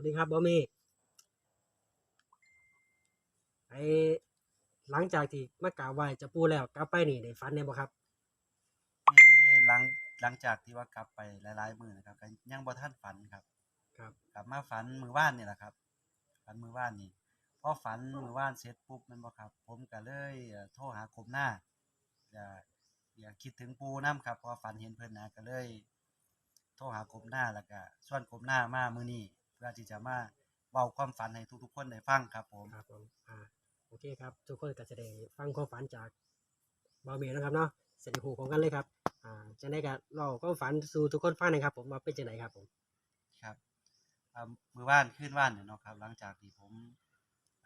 วัสดีครับบอมเมไอหลังจากที่มากราบไหว้เจะปูแล้วกลับไปนี่ได้ฝันเนี่ยบ่ครับเอ่อหลังหลังจากที่ว่ากลับไปหลายๆมื้อนะครับก็ยังบ่ทันฝันครับ ครับกลับมาฝันมื้อวานนี่แหละครับ ฝันมื้อวานนี่พอฝันมื้อวานเสร็จปุ๊บแม่นบ่ครับ ผมก็เลยเอ่อโทรหากรมหน้าอย่าอย่าคิดถึงปู่นํครับเพราะฝันเห็นเพิ่นนะก็เลย โทรหากรมหน้าแล้วก็ชวนกรมหน้ามามื้อนี้เพื่อที่จะมาเว้าความฝันให้ทุกๆคนได้ฟังครับผมครับผมอ่าโอเคครับ ทุกคนก็จะได้ฟังความฝันจากบอมเมนะครับเนาะเสร็จหูของกันเลยครับอ่าจะได้กับเราความฝันสู่ทุกคนฟังหนะครับ ผมมาเป็นจังไหนครับผมครับอ่ามื้อวานคืนวานเนี่ยเนาะครับ หลังจากที่ผม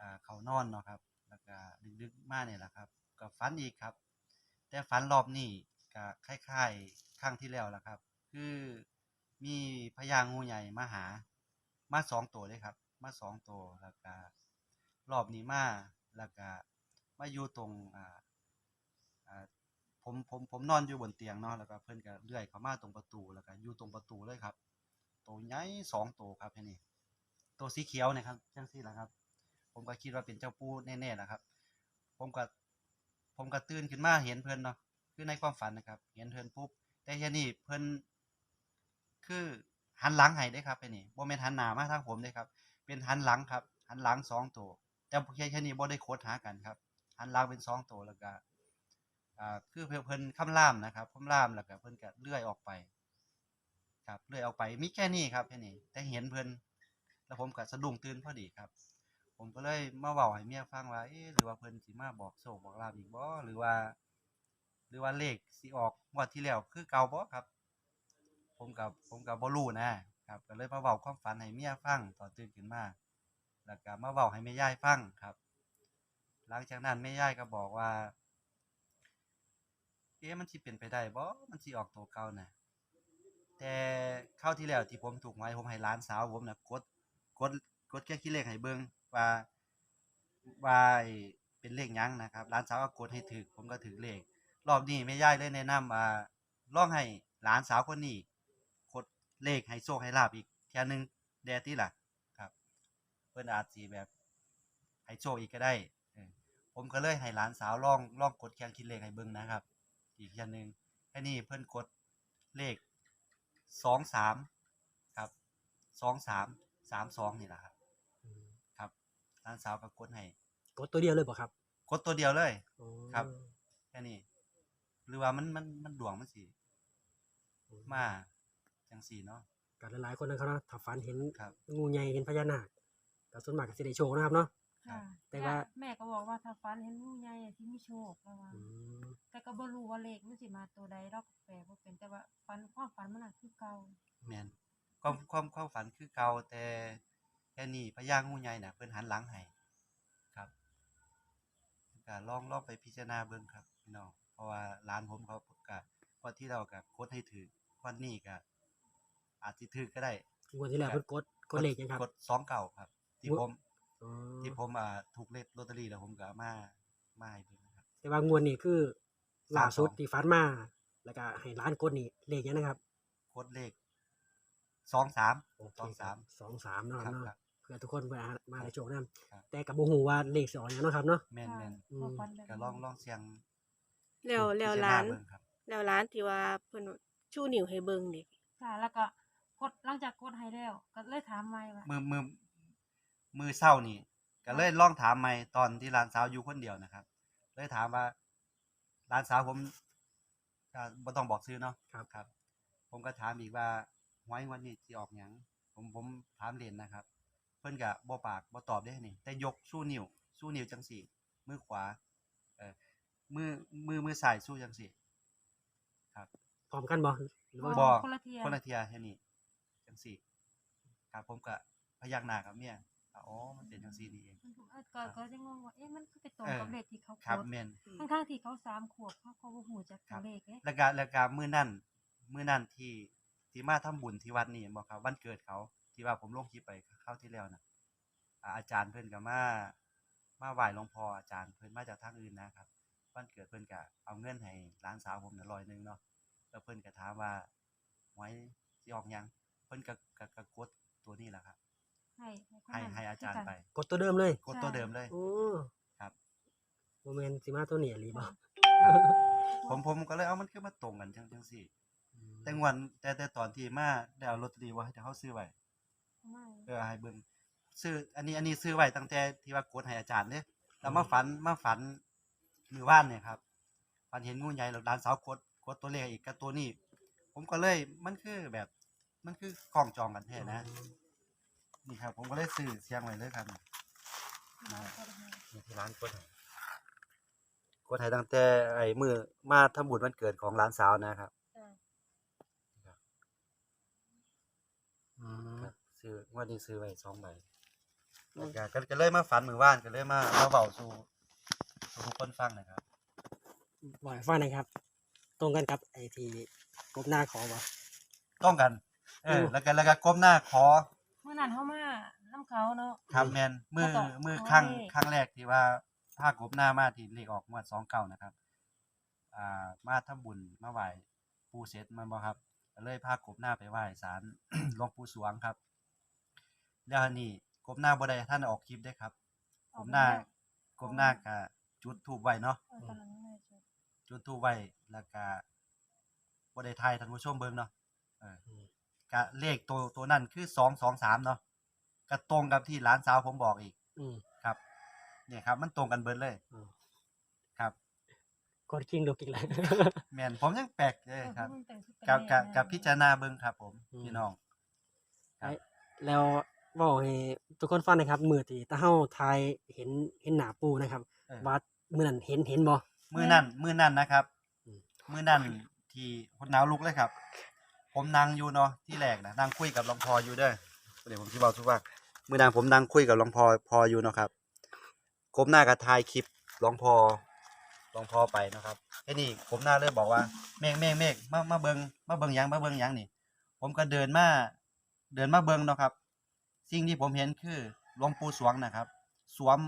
อ่าเข้านอนเนาะครับ แล้วก็ดึกๆมาเนี่ยแหละครับ ก็ฝันอีกครับ แต่ฝันรอบนี้ก็คล้ายๆครั้งที่แล้วล่ะครับ คือมีพญางูใหญ่มาหา มาสองตัวเลยครับ มาสองตัวแล้วก็รอบนี้มาแล้วก็มาอยู่ตรงอ่าอ่าผมผมผมนอนอยู่บนเตียงเนาะแล้วก็เพิ่อนก็เลื่อยเข้ามาตรงประตูแล้วก็อยู่ตรงประตูเลยครับตัวใหญ่สองตัวครับแค่นี้ตัวสีเขียวเนะครับจังซี่ล่ะครับ ผมก็คิดว่าเป็นเจ้าปูแน่ๆล่ะครับ ผมก็ผมก็ตื่นขึ้นมาเห็นเพิ่อนเนาะคือในความฝันนะครับ เห็นเพิ่อนปุ๊บแต่แค่นี้เพิ่อนคือ หันหลังให้เด้ครับแค่นี้บ่แม่นหันหน้ามาทางผมเด้ครับ เป็นหันหลังครับ หันหลังสองตัว แต่แค่แค่นี้บ่ได้โคดหากันครับ หันหลังเป็นสองตัวแล้วก็อ่าคือเพิ่นเพิ่นคำรามนะครับคำรามแล้วก็เพิ่นก็เลื่อยออกไป ครับเลื่อยออกไปมีแค่นี้ครับแค่นี้แต่เห็นเพิ่นแล้วผมก็สะดุ้งตื่นพอดีครับ ผมก็เลยมาเว้าให้เมียฟังว่าเอ๊ะหรือว่าเพิ่นสิมาบอกโชคบอกลาบอีกบ่หรือว่า หรือว่าเลขสิออกงวดที่แล้วคือเก่าบ่ครับ ผมกับผมกับบ่รู้นะครับก็เลยมาเว้าความฝันให้เมียฟังตอนตื่นขึ้นมาแล้วก็มาเว้าให้แม่ยายฟังครับ หลังจากนั้นแม่ยายก็บอกว่าเอ๊ะมันสิเป็นไปได้บ่มันสิออกตัวเก่าน่ะแต่คราที่แล้วที่ผมถูกหวยผมให้หลานสาวผมน่ะกดกดกดแค่คิดเลขให้เบิ่งว่าว่าเป็นเลขยังนะครับหลานสาวก็กดให้ถึกผมก็ถึกเลข รอบนี้แม่ยายเลยแนะนำว่าลองให้หลานสาวคนนี้ เลขให้โชคให้ลาบอีกเทื่อหนึงแดติล่ะครับ เพิ่นอาจสิแบบให้โชคอีกก็ได้เออผมก็เลยให้หลานสาวลองลองกดแค่คิดเลขให้เบิ่งนะครับ อีกเทื่อหนึงแค่นี้เพิ่นกดเลขสองสามครับสองสามสามสองนี่แหละครับอืมครับร้านสาวก็กดให้กดตัวเดียวเลยบ่ครับกดตัวเดียวเลยอ๋อครับแค่นี้หรือว่ามันมันมันดวงมันสิมา จังสี่เนาะกับหลายๆคนนะครับเนาะถ้าฝันเห็นครับ งูใหญ่เห็นพญานาคก็ส่วนมากก็สิได้โชคนะครับเนาะครับค่ะแต่ว่า แม่ก็บอกว่าถ้าฟันเห็นงูใหญ่อะที่มีโชคแล้วว่าอืมแต่ก็บ่รู้ว่าเลขมันสิมาตัวใดดอกแปลบ่เป็นแต่ว่าฟันความฝันมันน่ะคือเก่าแม่นความความความฝันคือเก่าแต่แค่นี้พญางูใหญ่น่ะเพิ่นหันหลังให้ครับก็ลองลองไปพิจารณาเบิ่งครับพี่น้องเพราะว่าร้านผมเขาก็พอที่เราก็กดให้ถือวันนี้ก็ อาจสิถือก็ได้งวดที่แล้วเพิ่นกดกดเลขยังครับ กดสองเก่าครับ ที่งวดผมอ๋อที่ผมอ่าถูกเลขลอตเตอรี่แล้วผมก็เอามามาให้เบิ่งนะครับ แต่ว่างวดนี้คือล่าสุด32ที่ฝันมา แล้วก็ให้ร้านกดนี่เลขยังนะครับกดเลขสองสามโอเคสองครัสาบมสองสามเนาะคครัรับบเนาะครับ เพื่อทุกคนมามาได้โชคนํครับ แต่กับบ่ฮู้ว่าเลขสิออกหยังเนาะครับเนาะ แม่นแม่นอืม บ่ฝันแบบก็ลองลองเสียงแล้วแล้วพิจรณร้าน เบิ่งครับแล้วร้านที่ว่าเพิ่นชูนิ้วให้เบิ่งนี่ค่ะแล้วก็ก ดหลังจากกดให้แล้ว ก็เลยถามใหม่ว่ามือมือมือเศร้านี่ก็เลยลองถามใหม่ตอนที่ร้านสาวอยู่คนเดียวนะครับ เลยถามว่าร้านสาวผมก็บ่ต้องบอกชื่อเนาะครับ ครับ ผมก็ถามอีกว่าหวยงวันนี้สิออกหยังผมผมถามเล่นนะครับ เพิ่นก็บ่ปากบ่ตอบได้นี่ แต่ยกสู้นิ้วสู้นิ้วจังสี่มือขวา เออมือมือมือซ้ายสู้จังสี่ครับพร้อมกันบ่หรือว่าบ่คนละเทียคนละเทียแค่นี้ จังสี่ครับผมก็พยักหน้ากับเมียอะอ๋อมันเป็นจังสี่นี่เองเออก็ก็จะงงว่าเอ๊ะมันคือไปตรงเออกับเลขที่เขาครับกดแม่นทั้งๆที่เขาสามขวบเขาก็บ่ฮู้จักครัตัวบเลขเด้แล้วก็แล้วก็มื้อนั้นมื้อนั้นที่ที่มาทำบุญที่วัดนี่เห็นบ่ครับวันเกิดเขาที่ว่าผมลงคลิปไปคราวที่แล้วน่ะอ่าอาจารย์เพิ่นก็มามาไหว้หลวงพ่ออาจารย์เพิ่นมาจากทางอื่นนะครับวันเกิดเพิ่นก็เอาเงินให้หลานสาวผมน่ะร้อยหนึงเนาะแล้วเพิ่นก็ถามว่าหวยสิออกหยังเพิ่นก็ก็ก็กดตัวนี้แหละครับ ให้คนให้นั้นให้อาจารย์ไปกดตัวเดิมเลยกดตัวเดิมเลย โอ้ครับ โมเมนต์สิมาตัวนี้หรือเปล่าผมผมก็เลยเอามันคือมาตรงกันจังจังซี่ แต่งวันแต่แต่ตอนที่มาได้เอาลอตเตอรี่ว่าให้เขาซื้อไว้ไม่เออให้เบิ่งซื้ออันนี้อันนี้ซื้อไว้ตั้งแต่ที่ว่ากดให้อาจารย์เด้แล้วมาฝันมาฝันมือว่านเนี่ยครับฝันเห็นงูใหญ่แล้วด้านสาวกดกดตัวเลขอีกกับตัวนี้ ผมก็เลยมันคือแบบ มันคือของจองกันแท้นะ นี่ครับ ผมก็เลยซื้อเสียงไว้เลยครับนะนี่ที่ร้านกดให้กดให้ตั้งแต่ไอ้มือมาทำบุญวันเกิดของร้านสาวนะครับอืมครับซื้องวันนี้ซื้อไว้สองใบแล้วก็ก็ก็เลยมาฝันมือว่านก็เลยมามาเบาสู่สู่ทุกคนฟังนะครับบ่อยฟังหนะครับ ตรงกันกับไอ้ที่กบหน้าขอบ่ต้องกัน เอออืมแล้วก็แล้วก็ก้มหน้าขอเมื่อนั้นเขามาน้ำเขาเนาะ ครับแมนมือแล้วก็มือขอครั้งให้ครั้งแรกที่ว่าภาคกบหน้ามาที่เลขออกงวดสองเก้านะครับ อ่ามาทำบุญมาไหว้ปูเสร็จแมันบ่ครับก็เลยพากบหน้าไปไหว้ศาลหลวงปู่สวงครับ แล้วอันนี่กบหน้าบ่ได้ท่านออกคลิปได้ครับกบหน้ากบหน้าก็จุดธูปไว้เนาะเออตอนนั้นไม่ได้จุดจุดทูปไว้แล้วก็บ่ได้ทายท่านผู้ชมเบิ่งเนาะเออ ก็เลขตัวตัวนั้นคือสองสองสามเนาะก็ตรงกับที่หลานสาวผมบอกอีก อืมครับ เนี่ยครับ มันตรงกันเบิดเลย อืมครับกดกิ้งดูกิ้งเลยแม่นผมยังแปลกเลยเออครับเพิ่งแต่งชุดกับแต่งกับงานกับพิจารณาเบิ่งครับผมอืม พี่น้องครับแล้วบอกให้ทุกคนฟังหนะครับ มือที่ตาเฮาทายเห็นเห็นหน้าปูนะครับเออ ว่ามือนั้นเห็นเห็นบ่ มือนั่นมือนั่นนะครับ อืม มือนั่นที่คนหนาวลุกเลยครับ ผมนั่งอยู่เนาะที่แรกนะนั่งคุยกับหลวงพ่ออยู่เด้อเดี๋ยวผมที่บอกทุกว่ามือนั่งผมนั่งคุยกับหลวงพ่อพออยู่เนาะครับกบหน้ากับทายคลิปหลวงพ่อหลวงพ่อไปนะครับไอ้นี่ผมหน้าเลยบอกว่าเมฆเมฆเมฆมามาเบิงมาเบิงยังมาเบิงยังนี่ ผมก็เดินมาเดินมาเบิงเนาะครับ สิ่งที่ผมเห็นคือหลวงปู่สวงนะครับ สวม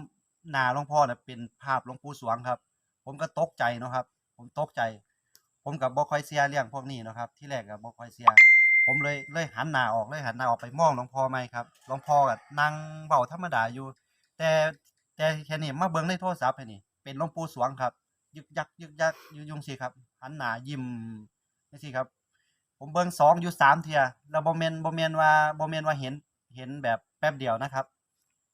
หน้าหลวงพ่อเนี่ยเป็นภาพหลวงปู่สวงครับ ผมก็ตกใจเนาะครับ ผมตกใจ ผมกับบ่ค่อยเสียเรื่องพวกนี้เนาะครับ ที่แรกกับบ่ค่อยเสีย ผมเลยเลยหันหน้าออกเลยหันหน้าออกไปมองหลวงพ่อไหมครับหลวงพ่อก็นั่งเบาธรรมดาอยู่ แต่แต่แค่นี้มาเบิ่งในโทรศัพท์แค่นี้เป็นหลวงปู่สวงครับ ยึกยักยึกยักยู่ยุงสิครับ หันหน้ายิ้มนี่สิครับ ผมเบิ่งสองอยู่สามเทียแล้วบ่แม่นบ่แม่นว่าบ่แม่นว่าเห็นเห็นแบบแป๊บเดียวนะครับ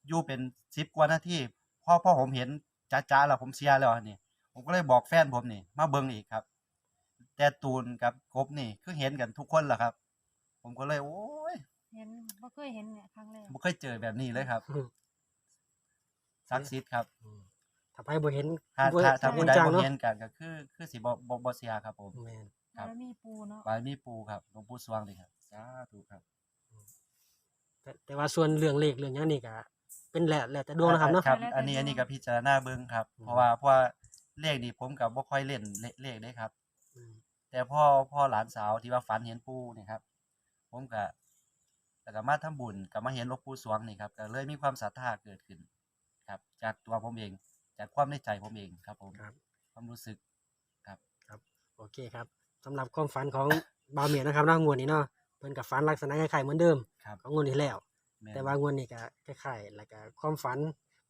อยู่เป็นสิบกว่านาทีพ่อพ่อผมเห็นจ้าๆแล้วผมเสียแล้วนี่ผมก็เลยบอกแฟนผมนี่ มาเบิ่งอีกครับ แต่ตูนกับกบนี่คือเห็นกันทุกคนแหละครับ ผมก็เลย โอ้ยเห็นบ่เคยเห็นเนี่ยครั้งแรกบ่เคยเจอแบบนี้เลยครับศักดิ์สิทธิ์ครับอืมถ้าไปบ่เห็นถ้าบ่ถ้าถ้าบ่ผู้ใดจังบ่เนาะเห็นกันก็คือคือสิบ่บ่บ่เสียครับผมแม่นครับแล้วมีปูเนาะบารมีปู่ครับหลวงปู่สวงนี่ครับสาธุครับแต่แต่ว่าส่วนเรื่องเลขเรื่องหยังนี่ก็เป็นแหละแล้วแต่ดวงนะครับเนาะครับ อันนี้อันนี้ก็พิจารณาเบิ่งครับอืมเพราะว่าเพราะว่าเลขนี่ผมก็บ่ค่อยเล่นเลเลขเด้ครับอืม แต่พ่อพ่อหลานสาวที่ว่าฝันเห็นปู่นี่ครับ ผมก็แล้วก็มาทำบุญก็มาเห็นหลวงปู่สวงนี่ครับก็เลยมีความศรัทธาเกิดขึ้น ครับ จากตัวผมเอง จากความในใจผมเองครับผมครับ ความรู้สึกโอเคครับสำหรับความฝันของบาวเมียนะครับเนาะงวดนี้เนาะเพิ่นกับฝันลักษณะคล้ายๆเหมือนเดิมครับของงวดที่แล้วม่นแต่ว่างวดนี้ก็คล้ายๆแล้วก็ความฝัน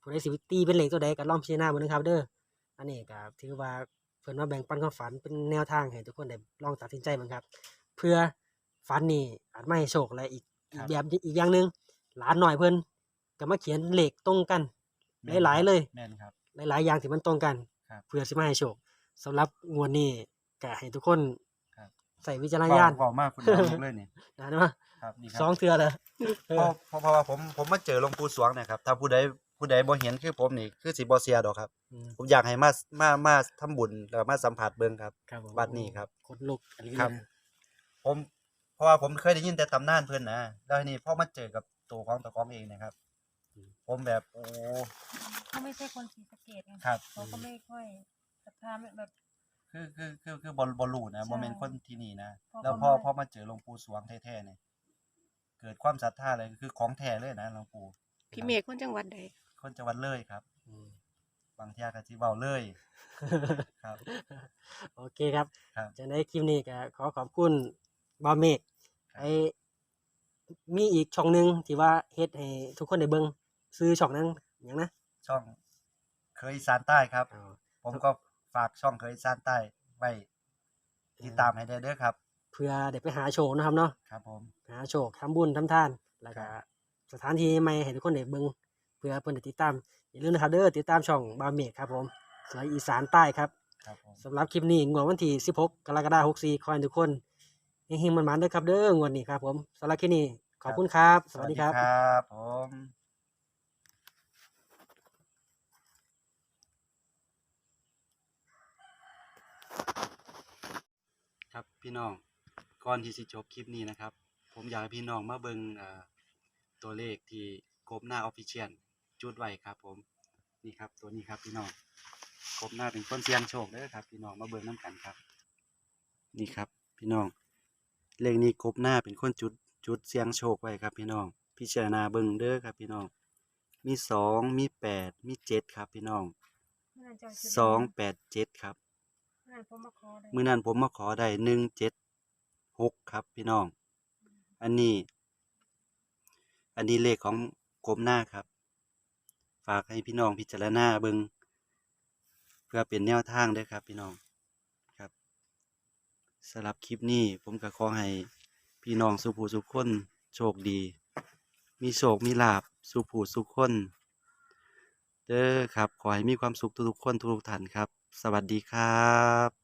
ผู้ใดสิตีเป็นเลขตัวใดก็ลองพิจารณาเบิ่งนะครับ เด้ออันนี้ก็ถือว่า เพิ่นมาแบ่งปันความฝันเป็นแนวทางให้ทุกคนได้ลองตัดสินใจเบิ่งครับ เพื่อฝันนี่อาจไม่ให้โชคและอีกอีกแบบอีกอย่างหนึงหลานหน่อยเพิ่นก็มาเขียนเลขตรงกัน แม่น หลายๆเลย แม่นครับ หลายๆอย่างที่มันตรงกันครับเพื่อสิมาให้โชคสำหรับงวดนี้ก็ให้ทุกคนครับ ใส่วิจารณญาณเว้เว้มากคุณน้องลุกเลยนี่นะเนาะครับนี่คสรัองบเทื่อเลย เพราะเพราะเพราะว่าผมผมมาเจอหลวงปู่สวงเนะครับ ถ้าผู้ใด ผู้ใดบ่เห็นคือผมนี่คือสิบ่เสียดอกครับ อืมผมอยากให้มามามาทำบุญแล้วก็มาสัมผัสเบิ่งครับ ครับผมบัดนี้ครับขนลุกอันนี้ครับเลยผมเพราะว่าผมเคยได้ยินแต่ตำนานเพิ่นนะแล้วทีนี้พอมาเจอกับตัวของตะกองเองนะครับผมแบบโอ้ เขาไม่ใช่คนศรีสะเกษไงครับ เขาก็ไม่ค่อยศรัทธาแบบ คือคือคือคือบอลบอลลูนะใช่โมเมนคนที่นี่นะพอแล้วเขาพอมาพอมาเจอหลวงปู่สวงแท้ๆเนี่ยเกิดความศรัทธาเลยคือของแท้เลยนะหลวงปู่พี่เมฆคนจังหวัดใด คนจังหวัดเลยครับอืม บางเที่ยก็สิเว้าเลยครับ โอเคครับครับจะในคลิปนี้ก็ขอขอบคุณบาวเมกครับ ไอ้มีอีกช่องหนึงที่ว่าเฮ็ดให้ทุกคนได้เบิ่งซื้อช่องนั้นหยังนะช่องเคยอีสานใต้ครับ อ๋อผมก็ฝากช่องเคยอีสานใต้ไว้ติดตามให้ได้เด้อครับ เพื่อได้ไปหาโชว์นะครับเนาะครับผม หาโชคทำบุญทำทาน แล้วก็ครับสถานที่ใหม่ให้ทุกคนได้เบิ่งเพื่อเพิ่นได้ติดตามอย่าลืมนะครับเด้อติดตามช่องบาวเมกครับผมสวยอีสานใต้ครับครับผมสำหรับคลิปนี้งวดวันที่ 16 กรกฎาคม64ขอให้ทุกคนเฮงๆมันๆเด้อครับเด้องวดนี้ครับผมสำหรับคลิปนี้ขอบคุณครับ สวัสดีครับครับผมครับพี่น้องก่อนที่สิจบคลิปนี้นะครับ ผมอยากให้พี่น้องมาเบิ่งเอ่อตัวเลขที่กบหน้าออฟฟิเชียล จุดไว้ครับ ผมนี่ครับ ตัวนี้ครับพี่น้องกบหน้าเป็นคนเสียงโชคเด้อครับ พี่น้องมาเบิ่งน้กันครับ นี่ครับ พี่น้องเลขนี้กบหน้าเป็นคนจุดจุดเสียงโชคไว้ครับ พี่น้อง พิจารณาเบิ่งเด้อครับ พี่น้อง มีสองมีแปดมีเจ็ดครับ พี่น้องเมื่อนั้นเจ้าคิดสองแปดเจ็ดครับเมื่อนั้นผมมาขอได้มื่อนั้นผมมาขอได้หนึ่งเจ็ดหกครับ พี่น้อง อันนี้ อันนี้เลขของกรมหน้าครับ ฝากให้พี่น้องพิจารณาเบิงเพื่อเป็นแนวทางด้วยครับ พี่น้องครับสำหรับคลิปนี้ผมก็ขอให้พี่น้องสุภูสุขคนโชคดี มีโชคมีลาบสุภูสุขคนเด้อครับ ขอให้มีความสุขทุกๆคนทุกๆท่านครับ สวัสดีครับ